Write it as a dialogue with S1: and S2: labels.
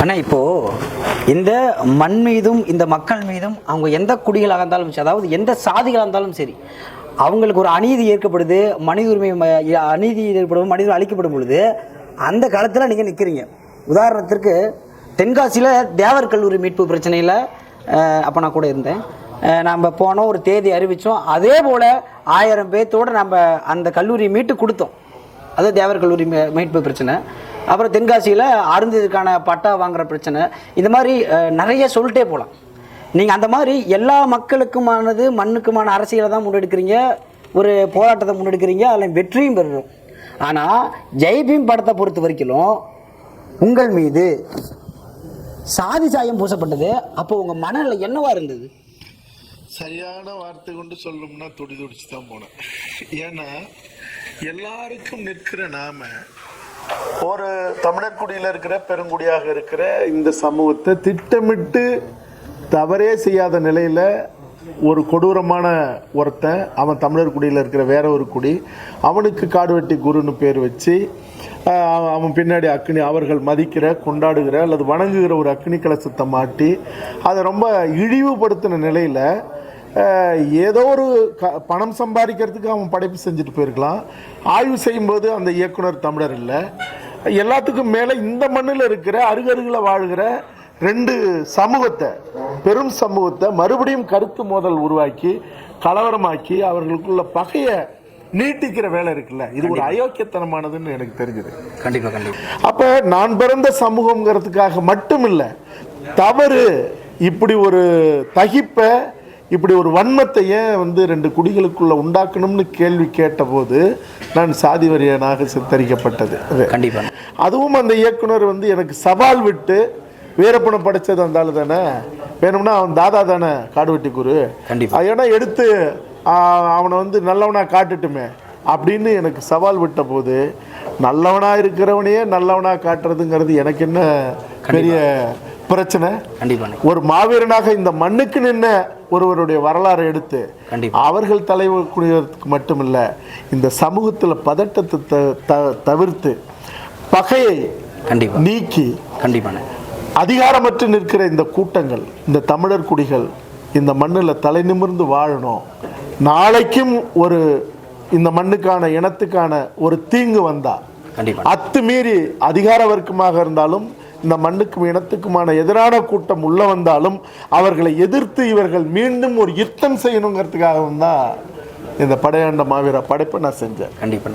S1: ஆனால் இப்போது இந்த மண் மீதும் இந்த மக்கள் மீதும் அவங்க எந்த குடிகளாக இருந்தாலும் சரி அதாவது எந்த சாதிகளாக இருந்தாலும் சரி அவங்களுக்கு ஒரு அநீதி ஏற்கப்படுது மனித உரிமை அநீதி ஏற்படும் மனித அழிக்கப்படும் பொழுது அந்த காலத்தில் நீங்கள் நிற்கிறீங்க உதாரணத்திற்கு தென்காசியில் தேவர் கல்லூரி மீட்பு பிரச்சனையில் அப்போ நான் கூட இருந்தேன். நம்ம போனோம் ஒரு தேதி அறிவித்தோம் அதே போல் ஆயிரம் பேர்த்தோடு நம்ம அந்த கல்லூரியை மீட்டு கொடுத்தோம். அது தேவர் கல்லூரி மீட்பு பிரச்சனை. அப்புறம் தென்காசியில் அருந்ததுக்கான பட்டா வாங்குற பிரச்சனை. இந்த மாதிரி நிறைய சொல்லிட்டே போகலாம் நீங்கள் அந்த மாதிரி எல்லா மக்களுக்குமானது மண்ணுக்குமான அரசியலை தான் முன்னெடுக்கிறீங்க. ஒரு போராட்டத்தை முன்னெடுக்கிறீங்க. அதில் வெற்றியும் பெறுறோம் ஆனால் ஜெய்பீம் படத்தை பொறுத்த வரைக்கும் உங்கள் மீது சாதி சாயம் பூசப்பட்டது. அப்போ உங்கள் மனநிலை என்னவா இருந்தது?
S2: சரியான வார்த்தை கொண்டு சொல்லணும்னா துடி துடிச்சு தான் போனேன். ஏன்னா எல்லாருக்கும் நிற்கிற நாம ஒரு தமிழர் குடியில் இருக்கிற பெருங்குடியாக இருக்கிற இந்த சமூகத்தை திட்டமிட்டு தவறே செய்யாத நிலையில் ஒரு கொடூரமான ஒருத்தன் அவன் தமிழர் குடியில் இருக்கிற வேற ஒரு குடி அவனுக்கு காடுவெட்டி குருன்னு பேர் வச்சு அவன் அவன் பின்னாடி அக்னி அவர்கள் மதிக்கிற கொண்டாடுகிற அல்லது வணங்குகிற ஒரு அக்னி கலசத்தை மாட்டி அதை ரொம்ப இழிவுபடுத்தின நிலையில் ஏதோ ஒரு க பணம் சம்பாதிக்கிறதுக்கு அவன் படைப்பு செஞ்சுட்டு போயிருக்கலாம். ஆய்வு செய்யும்போது அந்த இயக்குனர் தமிழர் இல்லை. எல்லாத்துக்கும் மேலே இந்த மண்ணில் இருக்கிற அருகருகில் வாழ்கிற ரெண்டு சமூகத்தை பெரும் சமூகத்தை மறுபடியும் கருத்து மோதல் உருவாக்கி கலவரமாக்கி அவர்களுக்குள்ள பகையை நீட்டிக்கிற வேலை இருக்குல்ல. இது ஒரு அயோக்கியத்தனமானதுன்னு எனக்கு தெரிஞ்சது.
S1: கண்டிப்பாக கண்டிப்பாக
S2: அப்ப நான் பிறந்த சமூகம்ங்கிறதுக்காக மட்டும் இல்ல தவறு இப்படி ஒரு தகிப்பை இப்படி ஒரு வன்மத்தை ஏன் வந்து ரெண்டு குடிகளுக்குள்ள உண்டாக்கணும்னு கேள்வி கேட்டபோது நான் சாதி வரியனாக சித்தரிக்கப்பட்டது.
S1: கண்டிப்பாக
S2: அதுவும் அந்த இயக்குனர் வந்து எனக்கு சவால் விட்டு வீரப்பணம் படைச்சது அந்த ஆளு தானே வேணும்னா அவன் தாதா தானே காடுவெட்டி குரு
S1: கண்டிப்பா.
S2: ஏன்னா எடுத்து அவனை வந்து நல்லவனா காட்டுட்டுமே அப்படின்னு எனக்கு சவால் விட்ட போது நல்லவனா இருக்கிறவனையே நல்லவனா காட்டுறதுங்கிறது எனக்கு என்ன பெரிய பிரச்சனை.
S1: கண்டிப்பாக
S2: ஒரு மாவீரனாக இந்த மண்ணுக்கு நின்ன ஒருவருடைய வரலாறை எடுத்து. அவர்கள் தலைவர் குடியறதுக்கு மட்டுமில்ல இந்த சமூகத்தில் பதட்டத்தை தவிர்த்து பகையை
S1: கண்டிப்பாக
S2: நீக்கி
S1: கண்டிப்பாண்ணே
S2: அதிகாரமற்று நிற்கிற இந்த கூட்டங்கள் இந்த தமிழர் குடிகள் இந்த மண்ணில் தலை நிமிர்ந்து வாழணும். நாளைக்கும் ஒரு இந்த மண்ணுக்கான இனத்துக்கான ஒரு தீங்கு வந்தா அத்துமீறி அதிகார வர்க்கமாக இருந்தாலும் இந்த மண்ணுக்கும் இனத்துக்குமான எதிரான கூட்டம் உள்ள வந்தாலும் அவர்களை எதிர்த்து இவர்கள் மீண்டும் ஒரு யுத்தம் செய்யணுங்கிறதுக்காகவும் தான் இந்த படையாண்ட மாவீர படைப்பை நான் செஞ்சேன்.
S1: கண்டிப்பாக